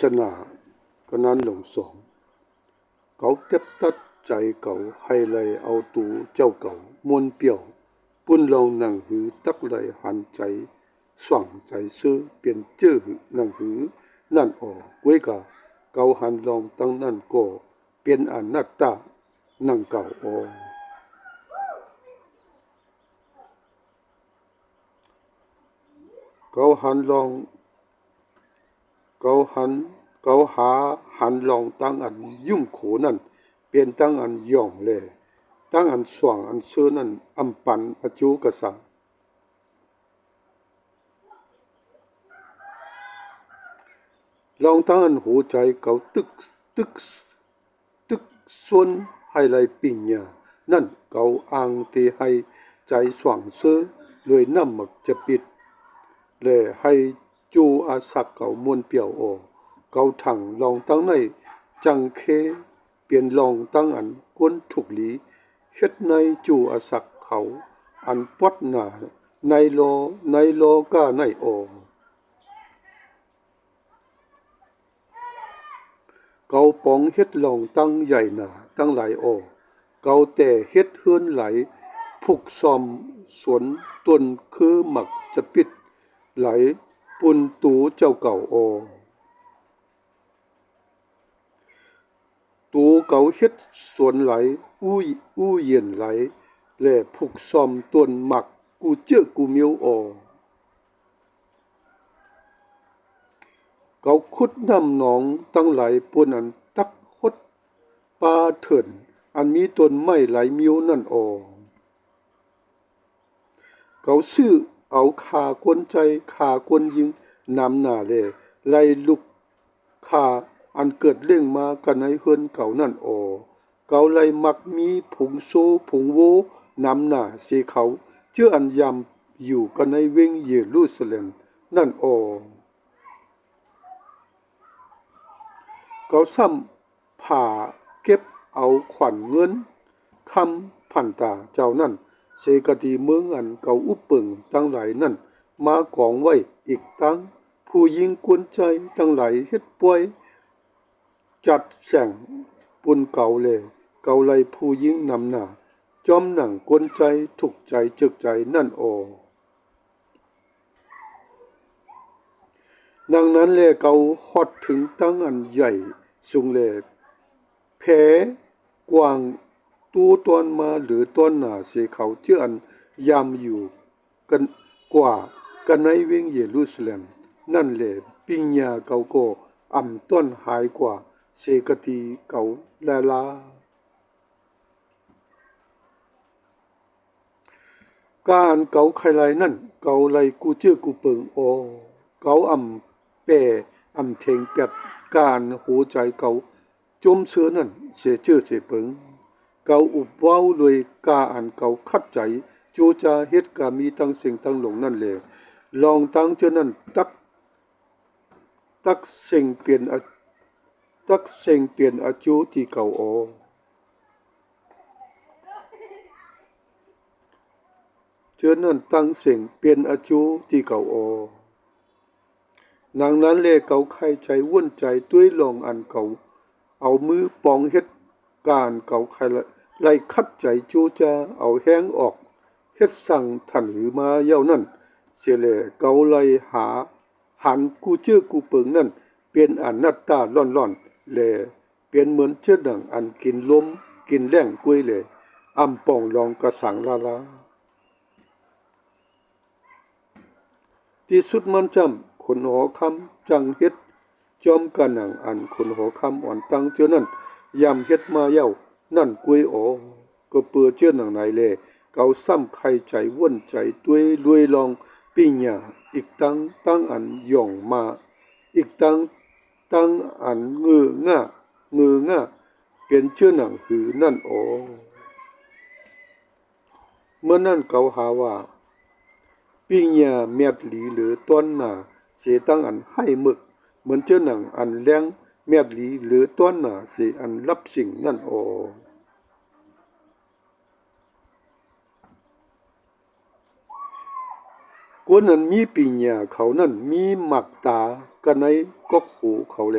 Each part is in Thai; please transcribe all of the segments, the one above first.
ศนาก็นั้นหลงสองเขาเก็บตัดใจเขาให้เลยเอาตูเจ้าเก่ามวนเปี่ยวปุ้นลองหนังหือตักเลยหันใจสว่างใจซื้อเปลี่ยนเจ้อหือหนังหือนั่นออกไว้กะเกาหันลองตั้งนั่นก็เปลี่ยนอนัตตานังเก่าออกเขาหันลอง เขาหันเขาหาหันลองตั้งอันยุ่งโขนั่นเปลี่ยนตั้งอันย่องเลยตั้งอันสว่างอันเชื่อนั่นอำปันอจูกะสังลองตั้งอันหูใจเขาตึกตึกตึกส่วนให้ไหลปิญญานั่นเขาอ้างที่ให้ใจสว่างเชื่อเลยน้ำหมักจะปิดเลยให้ จูอาศักเก่ามวนเปียวโอ เก่าถังลองตั้งในจังเคเปลี่ยนลองตั้งอันกวนถูกหลีเฮ็ดในจูอาศักเขาอันปอดหนาในโลในโลก้าในโอเกาปองเฮ็ดลองตั้งใหญ่หนาตั้งหลายโอเกาแต่เฮ็ดเฮือนไหลผูกซอมสวนต้นคือหมักจะปิดไหล ปุ่นตูเจ้าเก่าโอ ตูเก่าเฮ็ดสวนไหล อู้อู้เย็นไหล แล่ผูกซอมต้นหมัก กูเจ้อกูเมียวโอเขาขุดน้ำหนองตั้งไหลปนอันตักฮดปลาเถินอันมีต้นไม้ไหลเมียวนั่นออเขาซื้อ เอาขากวนใจขากวนยิงนำหน้าเลยไล่ลุกขาอันเกิดเรื่องมากันในเฮือนเก่านั่นออเก่าไล่มักมีผงโซผงโวนำหน้าเสียเขาเชื่ออันยำอยู่กันในเวงเยรูซาเล็มนั่นออเขาซ้ำผ่าเก็บเอาขวัญเงินคำพันตาเจ้านั่น เสกติเมืองอันเก่าอุปเปิงตั้งหลายนั่นมากองไว้อีกตั้ง ผู้ยิงกวนใจตั้งหลายเฮ็ดป่วย จัดแสงปุนเก่าเลยเก่าไลผู้ยิงนำหน้าจอมหนังกวนใจถูกใจจึกใจนั่นออดังนั้นแลเกาฮอดถึงตั้งอันใหญ่สูงแลแผลกว้าง ตูตอนมาหรือตอนหน้าเสเขาเชื่ออันยามอยู่กันกว่ากันในเวงเยรูซาเล็มนั่นแหละปิญญาเกาก็อำต้นหายกว่าเสกติเกาแลลาการเกาไขไลนั่นเกาไลกูเจื้อกูเปิงโอเกาอำแปรอำเทงเป็ดการหูใจเกาจมเสือนั่นเสียเจื้อเสียเปิง เกาอุบเว้าเลยกาอันเกาคัดใจจูจาเฮ็ดกามีตั้งสิ่งตั้งหลงนั่นแหละลองตั้งเจ้านั่นตักตักสิ่งเปลี่ยนอตักสิ่งเปลี่ยนอาจูที่เก่าโอเชื่อนั่นตั้งเสียงเปลี่ยนอาจูที่เก่าโอนางนั้นเลเก่าไข่ใจวุ่นใจด้วยลองอันเก่าเอามือปองเฮ็ดการเก่าไข่ละ ไล่คัดใจจูจาเอาแห้งออกเฮ็ดสั่งทันหือมาเย้านั่นเสียแลเกาไล่หา หันกูเชื่อกูเปิงนั่นเป็นอันนัตตาล่อนๆแลเป็นเหมือนเชื่อดังอันกินลมกินแรงกล้วยเลยอำป่องลองกระสังลาลาที่สุดมันจำคนหอคำจังเฮ็ดจอมกะหนังอันคนหอคำอ่อนตังเจอนั่นยำเฮ็ดมาเย้า นั่นกวยโอก็เปือเชื่อหนังไหนแลยเกาซ้ำไข่ใจว่นใจด้วยรวยลองปิญญาอีกตั้งตั้งอันหย่องมา อีกตั้งตั้งอันเงือง่าเงือง่าเป็นเชื่อหนังหือนั่นโอเมื่อนั่นเกาหาว่าปิญญาเมียดหลีหรือต้นหนาเสียตั้งอันให้มึก เหมือนเจ้าหนังอันแรง เมียดหลีหรือต้นหนาเสียอันรับสิ่งนั่นโอกวนนั้นมีปิญาเขานั้นมีหมักตากันในก็หูเขาแล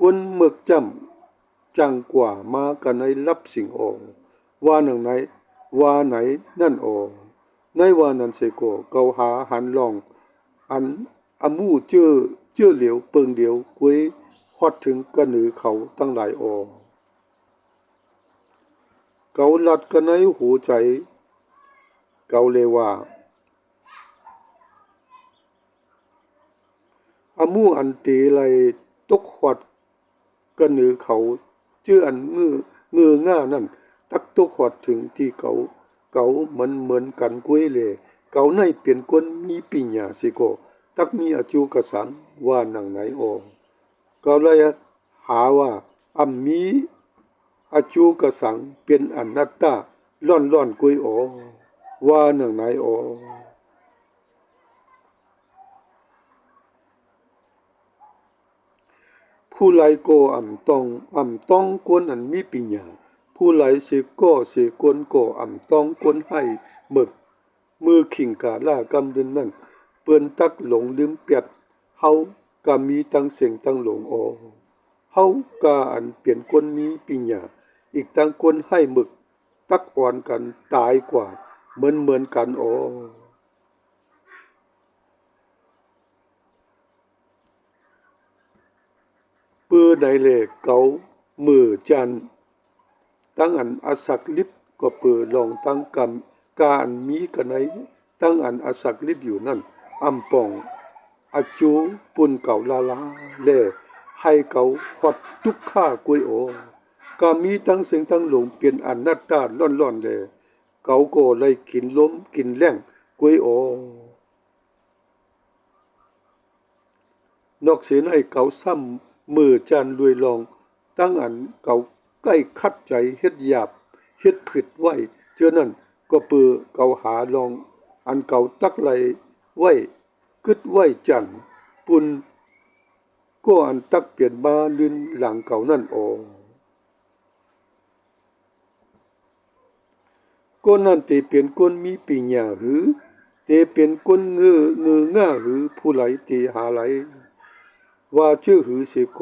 กวนเมึกจำจังกว่ามากันในรับสิ่งออกว่าหนังไหนว่าไหนนั่นออกในว่านั้นเสโกเกาหาหันลอง อันอามู่เจื้อเจื้อเหลียวเปิงเดียวกวย ฮอดถึงกระหนือเขาตั้งหลายออเกาลัดกันในหูใจ เกาเลว่าอามู่อันตีไลตกฮอดกระหนือเขาเจื้ออันงือเงือง่านั่น ตักตกฮอดถึงที่เกาเกาเหมือนเหมือนกันกวยเลยเกาในเปลี่ยนคนมีปิญญาสิโก ตักมีอาจูกระสันว่าหนังไหนออก ก็เลยหาว่าอัมมีอาจูกสังเป็นอนัตตาล่อนล่อนกุยออว่าหนังไหนออผู้ไหลโกอ่ำตองอ่ำตองกวนอันมีปิญญาผู้ไหลสิก็เสิกวนก็อ่ำตองกวนให้หมึกมือขิงกาล่ากำดินนั่นเปิ้นตักหลงลืมเปียดเฮา ก็มีตั้งเสียงตั้งหลงออเฮาก็อันเปลี่ยนคนมีปิญญาอีกตั้งคนให้หมึก ตักอ่อนกันตายกว่า เหมือนเหมือนกันออปื้อใดเลเกามือจัน ตั้งอันอาศักลิบก็เปิดลองตั้งกรรมการมีกันไหนตั้งอันอาศักลิบอยู่นั่นอำปอง อาจูปุ่นเก่าลาลาแลให้เก่าฮอดทุกข้ากวยโอกามีตั้งเสียงตั้งหลงเปลี่ยนอันนัตตาล่อนล่อนแลเก่าก็เลยกินล้มกินแรงกวยโอนอกเสียนให้เก่าซ้ำมือจานรวยลอง ตั้งอันเก่าใกล้คัดใจเฮ็ดหยาบเฮ็ดผิดไว้เจอนั่นก็เปือเก่าหาลอง อันเก่าตักไหลไว้ กึดไหวจันปุนก็อันตักเปลี่ยนมาลืนหลังเก่านั่นออกก็นั่นเตเปลี่ยนคนมีปิญญาหือเตเปลี่ยนคนเงือเงือง่าหือผู้ไหลเตหาไหลว่าชื่อหือเสโก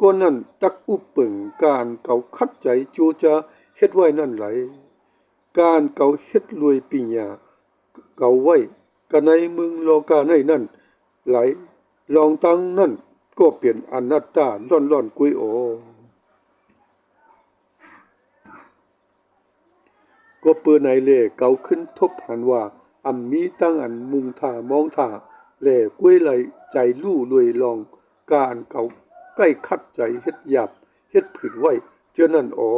ก็นั่นตักอุปเปิงการเก่าคัดใจจูจะเฮ็ดไว้นั่นไหลการเก่าเฮ็ดรวยปิญญาเก่าไว้ กะในมึงโลกาในนั่น ไหลลองตั้งนั่น ก็เปลี่ยนอนัตตาล่อนล่อนกุยโอ ก็เปือในเล่เก่าขึ้นทบหันว่าอัมมีตั้งอันมุงท่ามองท่าแหล่กล้วยไหลใจลู่รวยลอง การเก่าใกล้คัดใจเฮ็ดหยับเฮ็ดผืนไว้เจอนั่นออ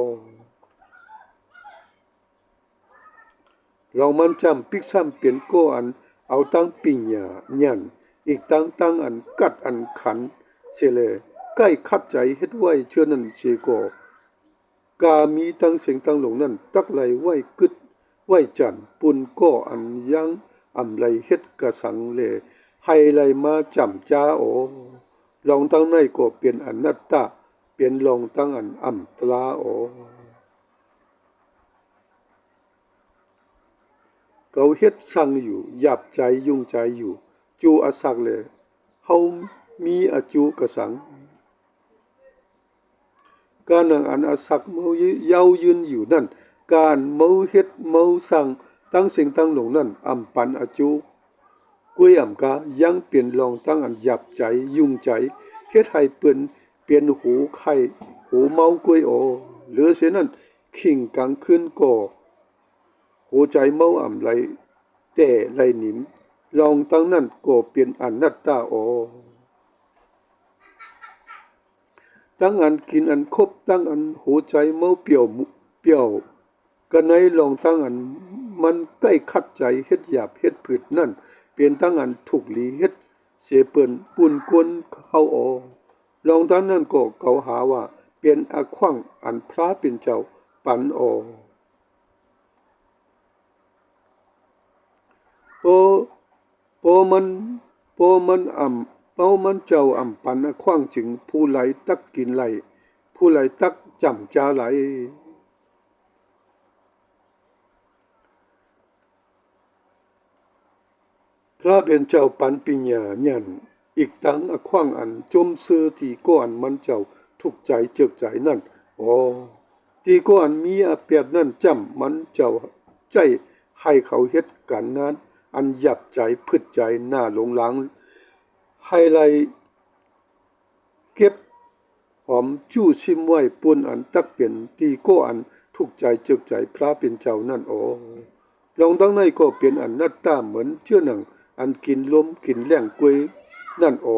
เรามันจำปิกซ้ำเปลี่ยนโกอัน เอาตั้งปิญญาญันอีกตั้งตั้งอันกัดอันขันเสเลใกล้คัดใจเฮ็ดไว้เชื่อนั่นเชโกกามีตั้งเสียงตั้งหลงนั่นตักไหลไหวกึดไหวจันปุ่นก็อันยังอำไหลเฮ็ดกระสังเลให้ไหลมาจำจ้าโอลองตั้งในก็เปลี่ยนอันนัตตาเปลี่ยนลองตั้งอันอำตลาโอ เกาเฮ็ดสั่งอยู่หยับใจยุ่งใจอยู่จูอาศักเลยเฮามีอจูกระสังการนังอันอาศักเมาเยาวยืนอยู่นั่น การเมาเฮ็ดเมาสั่งตั้งสิ่งตั้งหลงนั่นอำปันอจูกุยอำกายังเปลี่ยนลองตั้งอันหยับใจยุ่งใจเฮ็ดให้เปิ้นเปลี่ยนหูไข่หูเมากุยโอหรือเสียนั่นขิงกลางคืนก็ หัวใจเมาอ่ำไหลแต่ไหลหนิม ลองตั้งนั่นก็เปลี่ยนอันนัตตาโอตั้งอันกินอันคบตั้งอันหัวใจเมาเปี่ยวเปี่ยวก็ในลองตั้งอันมันใกล้คัดใจเฮ็ดหยาบเฮ็ดผืดนั่น เปลี่ยนตั้งอันถูกหลีเฮ็ดเสเปิ้นปุ่นกวนเข้าออลองตั้งนั่นก็เกาหาว่า เปลี่ยนอาขวังอันพระเป็นเจ้าปันออ โปโปมันโปมันอ่ำเป้ามันเจ้าอ่ำปันนะขว้างจึงผู้ไหลตักกินไหลผู้ไหลตักจำจาไหลพระเป็นเจ้าปันปิญญาญันอีกทั้งอขว้างอันจมซื้อที่ก็อันมันเจ้าทุกใจเจึกใจนั่นอ๋อที่ก็อันมีอาเปียบนั่นจำมันเจ้าใจให้เขาเฮ็ดการงาน อันหยับใจพึดใจหน้าหลงหลัง ให้ไลเก็บหอมจู้ชิมไว้ปุนอันตักเปลี่ยนตีโก้อันทุกใจเจิกใจพระเป็นเจ้านั่นโอลองตั้งในก็เปลี่ยนอันนัดตาเหมือนเชื่อหนังอันกินล้มกินแหล่งกวยนั่นโอ